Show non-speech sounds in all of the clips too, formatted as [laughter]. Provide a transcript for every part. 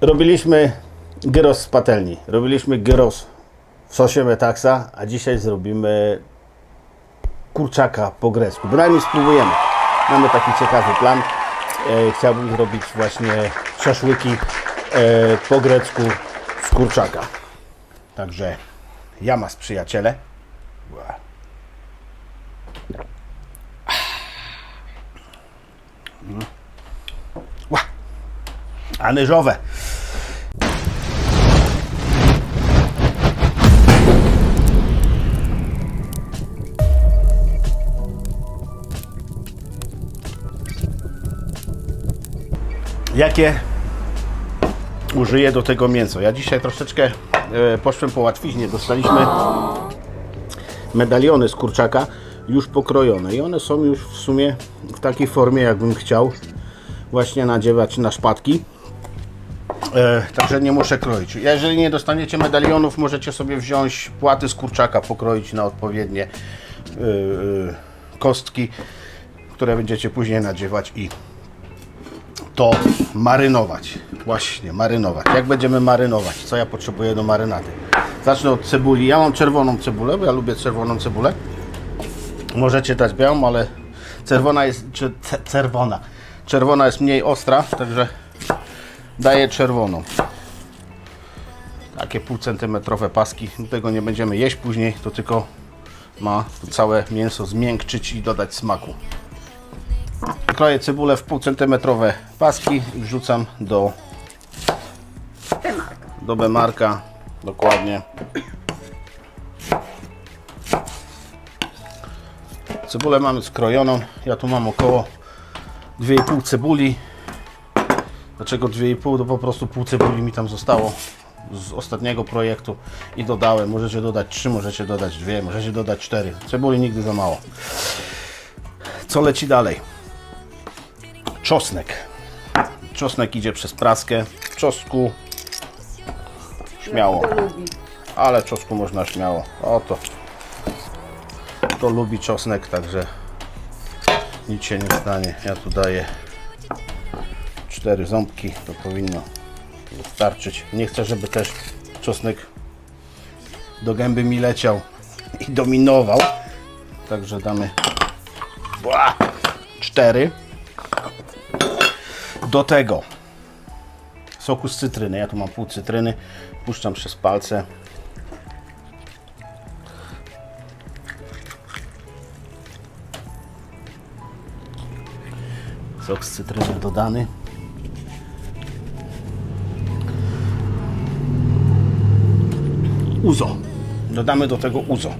Robiliśmy gyros z patelni. Robiliśmy gyros w sosie metaksa, a dzisiaj zrobimy kurczaka po grecku. Bynajmniej spróbujemy. Mamy taki ciekawy plan. E, chciałbym zrobić właśnie szaszłyki e, po grecku z kurczaka. Także jamas przyjaciele. Ła. Mm. Ła. A nyżowe. Jakie użyję do tego mięso? Ja dzisiaj troszeczkę e, poszłem po łatwiźnie. Dostaliśmy medaliony z kurczaka już pokrojone i one są już w sumie w takiej formie jakbym chciał właśnie nadziewać na szpadki e, także nie muszę kroić jeżeli nie dostaniecie medalionów możecie sobie wziąć płaty z kurczaka pokroić na odpowiednie e, e, kostki które będziecie później nadziewać i to marynować. Właśnie, marynować. Jak będziemy marynować? Co ja potrzebuję do marynady? Zacznę od cebuli. Ja mam czerwoną cebulę, bo ja lubię czerwoną cebulę. Możecie dać białą, ale czerwona jest, czy czerwona. Czerwona jest mniej ostra, także daję czerwoną. Takie półcentymetrowe paski. Tego nie będziemy jeść później, to tylko ma to całe mięso zmiękczyć i dodać smaku. Kroję cebulę w półcentymetrowe paski i wrzucam do, do bemarka. Dokładnie. Cebulę mamy skrojoną. Ja tu mam około 2,5 cebuli. Dlaczego 2,5? To po prostu pół cebuli mi tam zostało z ostatniego projektu i dodałem. Możecie dodać 3, możecie dodać 2, możecie dodać 4. Cebuli nigdy za mało. Co leci dalej? czosnek. Czosnek idzie przez praskę. Czosnku śmiało, ale czosnku można śmiało. Oto. To lubi czosnek, także nic się nie stanie. Ja tu daję cztery ząbki, to powinno wystarczyć. Nie chcę, żeby też czosnek do gęby mi leciał i dominował. Także damy Bła! cztery. Do tego soku z cytryny. Ja tu mam pół cytryny. Puszczam przez palce. Sok z cytryny dodany. Uzo. Dodamy do tego uzo.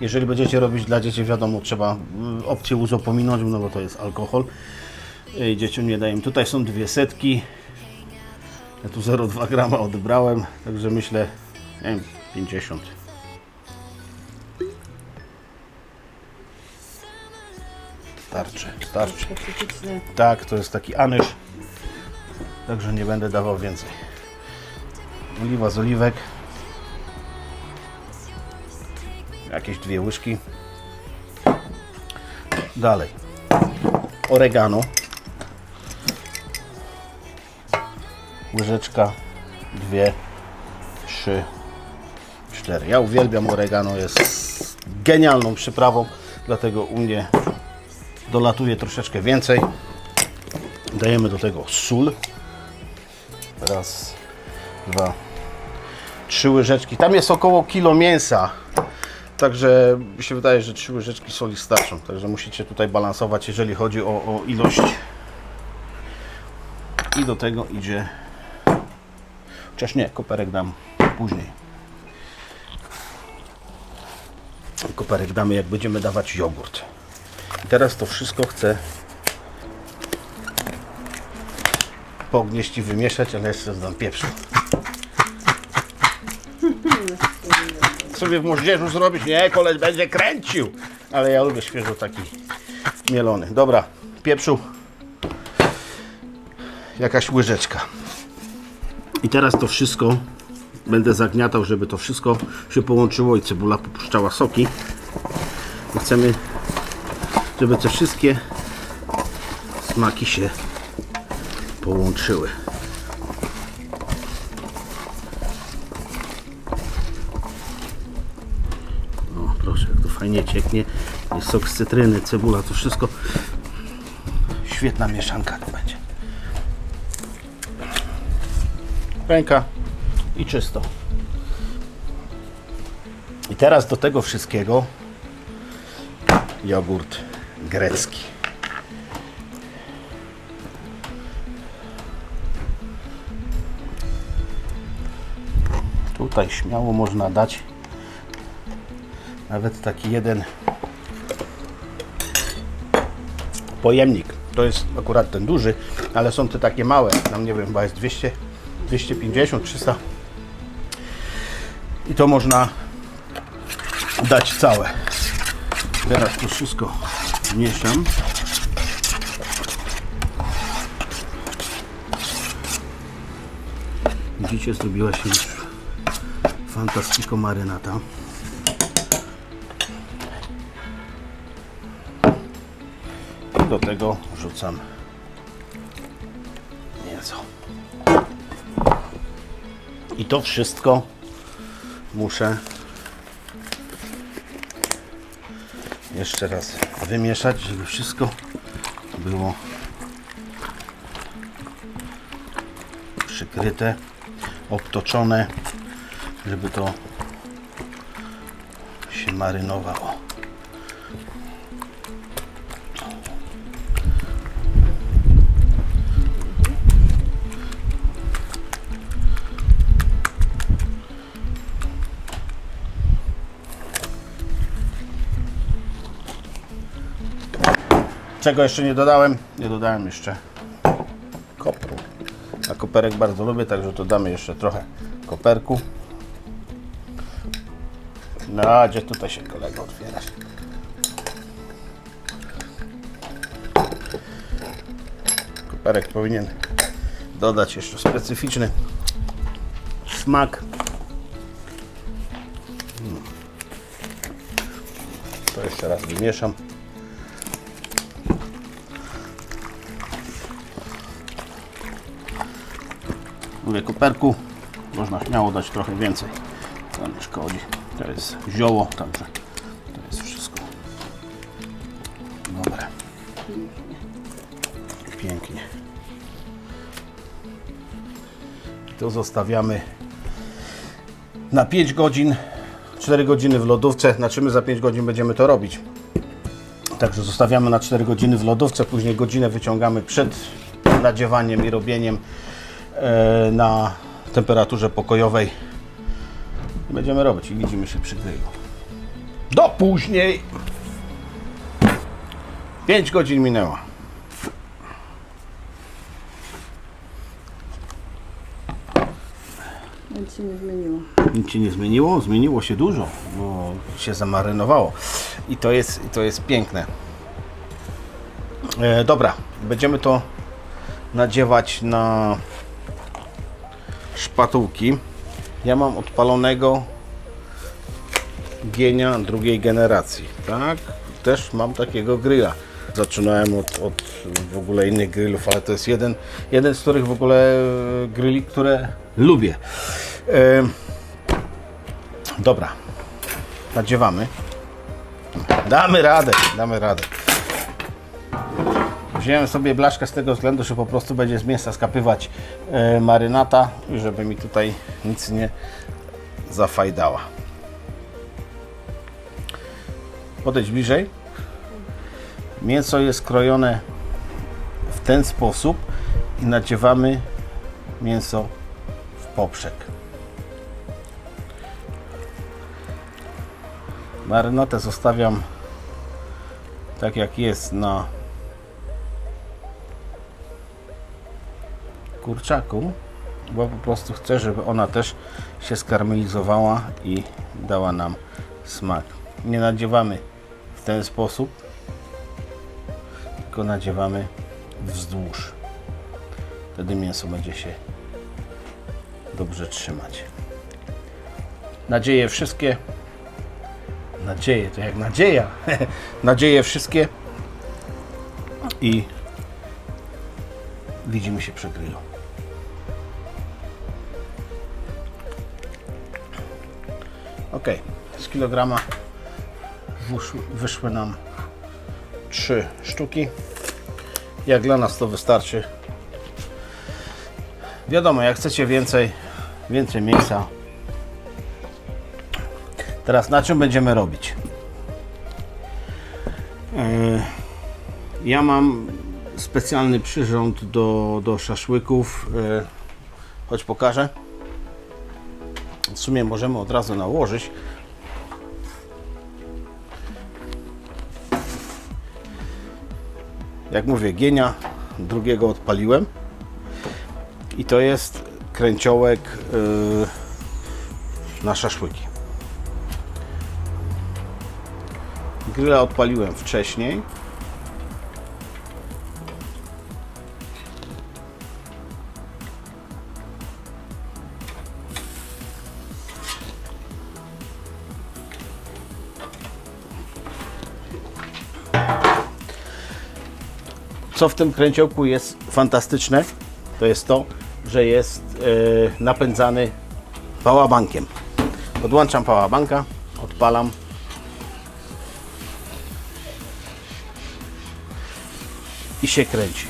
Jeżeli będziecie robić dla dzieci, wiadomo, trzeba y, opcję uzo pominąć, no bo to jest alkohol. I dzieciom nie daję. Tutaj są dwie setki. Ja tu 0,2 grama odebrałem, także myślę, nie wiem, 50. Starczy, starczy. Tak, to jest taki anyż. Także nie będę dawał więcej. Oliwa z oliwek. Jakieś dwie łyżki. Dalej. Oregano. Łyżeczka, dwie, trzy, cztery. Ja uwielbiam oregano, jest genialną przyprawą, dlatego u mnie dolatuje troszeczkę więcej. Dajemy do tego sól. Raz, dwa, trzy łyżeczki. Tam jest około kilo mięsa. Także mi się wydaje, że trzy łyżeczki soli starczą. Także musicie tutaj balansować, jeżeli chodzi o, o ilość. I do tego idzie. Chociaż nie, koperek dam później. Koperek damy, jak będziemy dawać jogurt. I teraz to wszystko chcę pognieść i wymieszać, ale jeszcze dodam pieprzu. Sobie w moździerzu zrobić, nie, koleś będzie kręcił. Ale ja lubię świeżo taki mielony. Dobra, pieprzu. Jakaś łyżeczka. I teraz to wszystko będę zagniatał, żeby to wszystko się połączyło i cebula popuszczała soki. Chcemy, żeby te wszystkie smaki się połączyły. Fajnie cieknie. Jest sok z cytryny, cebula, to wszystko. Świetna mieszanka to będzie. Ręka i czysto. I teraz do tego wszystkiego jogurt grecki. Tutaj śmiało można dać nawet taki jeden pojemnik. To jest akurat ten duży, ale są te takie małe. Tam nie wiem, chyba jest 200, 250, 300. I to można dać całe. Teraz to wszystko mieszam. Widzicie, zrobiła się już fantastico marynata. Tego wrzucam mięso. I to wszystko muszę jeszcze raz wymieszać, żeby wszystko było przykryte, obtoczone, żeby to się marynowało. Czego jeszcze nie dodałem? Nie dodałem jeszcze kopru. A koperek bardzo lubię, także dodamy jeszcze trochę koperku. No, gdzie tutaj się kolego otwierasz? Koperek powinien dodać jeszcze specyficzny smak. Mm. To jeszcze raz wymieszam. Mówię koperku, można śmiało dać trochę więcej. To nie szkodzi. To jest zioło, także to jest wszystko dobre. Pięknie. To zostawiamy na 5 godzin, 4 godziny w lodówce. Znaczy my za 5 godzin będziemy to robić. Także zostawiamy na 4 godziny w lodówce, później godzinę wyciągamy przed nadziewaniem i robieniem na temperaturze pokojowej. Będziemy robić i widzimy się przy grillu. Do później! 5 godzin minęło. Nic się nie zmieniło. Nic się nie zmieniło? Zmieniło się dużo, bo się zamarynowało. I to jest, to jest piękne. E, dobra, będziemy to nadziewać na szpatułki. Ja mam odpalonego gienia drugiej generacji, tak? Też mam takiego grilla. Zaczynałem od, od w ogóle innych grillów, ale to jest jeden, jeden z których w ogóle e, grilli, które lubię. E, dobra, nadziewamy. Damy radę, damy radę. Wziąłem sobie blaszkę z tego względu, że po prostu będzie z mięsa skapywać e, marynata żeby mi tutaj nic nie zafajdała. Podejdź bliżej. Mięso jest krojone w ten sposób i nadziewamy mięso w poprzek. Marynatę zostawiam tak jak jest na kurczaku, bo po prostu chcę, żeby ona też się skarmelizowała i dała nam smak. Nie nadziewamy w ten sposób, tylko nadziewamy wzdłuż. Wtedy mięso będzie się dobrze trzymać. Nadzieje wszystkie. Nadzieje to jak nadzieja. [laughs] Nadzieje wszystkie. I widzimy się przy grillu. Ok, z kilograma wyszły, nam trzy sztuki. Jak dla nas to wystarczy. Wiadomo, jak chcecie więcej, więcej mięsa. Teraz na czym będziemy robić? Yy, Ja mam specjalny przyrząd do, do szaszłyków. Yy, Choć pokażę. W sumie możemy od razu nałożyć. Jak mówię, gienia drugiego odpaliłem. I to jest kręciołek yy, na szaszłyki. Grilla odpaliłem wcześniej. Co w tym kręciołku jest fantastyczne, to jest to, że jest e, napędzany powerbankiem. Podłączam powerbanka, odpalam. I się kręci.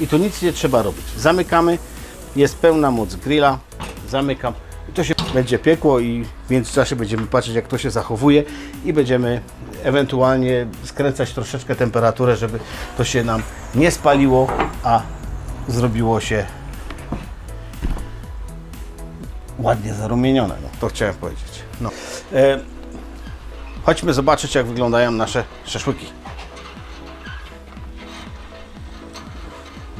I tu nic nie trzeba robić. Zamykamy, jest pełna moc grilla, zamykam. Będzie piekło i w międzyczasie będziemy patrzeć jak to się zachowuje i będziemy ewentualnie skręcać troszeczkę temperaturę, żeby to się nam nie spaliło, a zrobiło się ładnie zarumienione. No, to chciałem powiedzieć. No. E, chodźmy zobaczyć jak wyglądają nasze szaszłyki.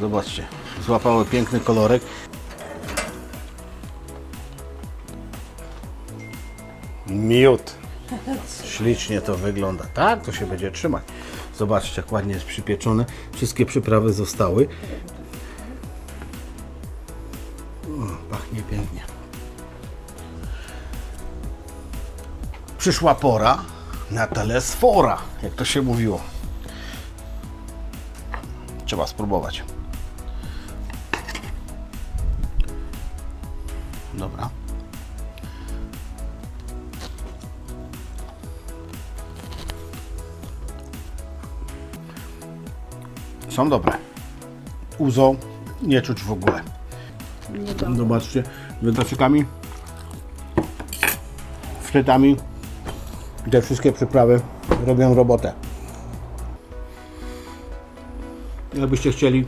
Zobaczcie, złapały piękny kolorek. Miód. Ślicznie to wygląda. Tak, to się będzie trzymać. Zobaczcie, jak ładnie jest przypieczone. Wszystkie przyprawy zostały. O, pachnie pięknie. Przyszła pora na telesfora, jak to się mówiło. Trzeba spróbować. Są dobre. Uzo nie czuć w ogóle. Zobaczcie, wydawczykami, frytami, te wszystkie przyprawy robią robotę. Jakbyście chcieli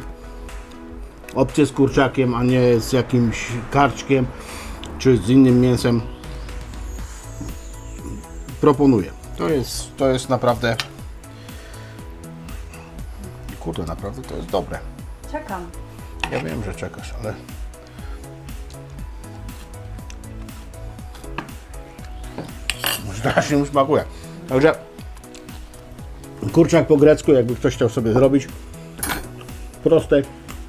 opcję z kurczakiem, a nie z jakimś karczkiem czy z innym mięsem, proponuję. To jest, to jest naprawdę Kurde, naprawdę to jest dobre. Czekam. Ja wiem, że czekasz, ale. Strasznie mi smakuje. Także kurczak po grecku, jakby ktoś chciał sobie zrobić. Proste,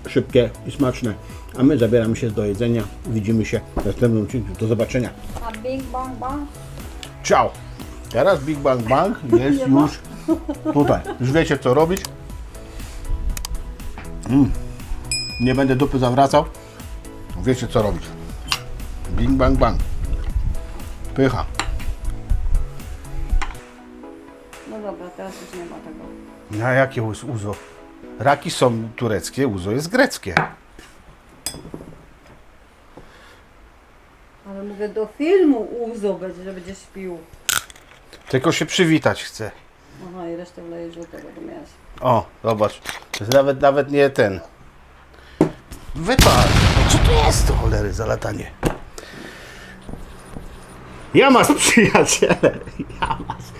szybkie i smaczne. A my zabieramy się do jedzenia. Widzimy się w następnym odcinku. Do zobaczenia. A Big Bang Bang? Ciao! Teraz Big Bang Bang jest [laughs] już tutaj. Już wiecie co robić. Mm. Nie będę dupy zawracał. Wiecie co robić. Bing Bang Bang. Pycha. No dobra, teraz już nie ma tego. Na jakie jest uzo? Raki są tureckie, uzo jest greckie. Ale mówię, do filmu Uzo będzie, że będzie śpił. Tylko się przywitać chcę. Aha, i resztę wleję żółtego do mięsa. O, zobacz. To jest nawet, nawet nie ten. Wypal. Co to jest to cholery za latanie? Jamas, [laughs] przyjaciele. Jamas.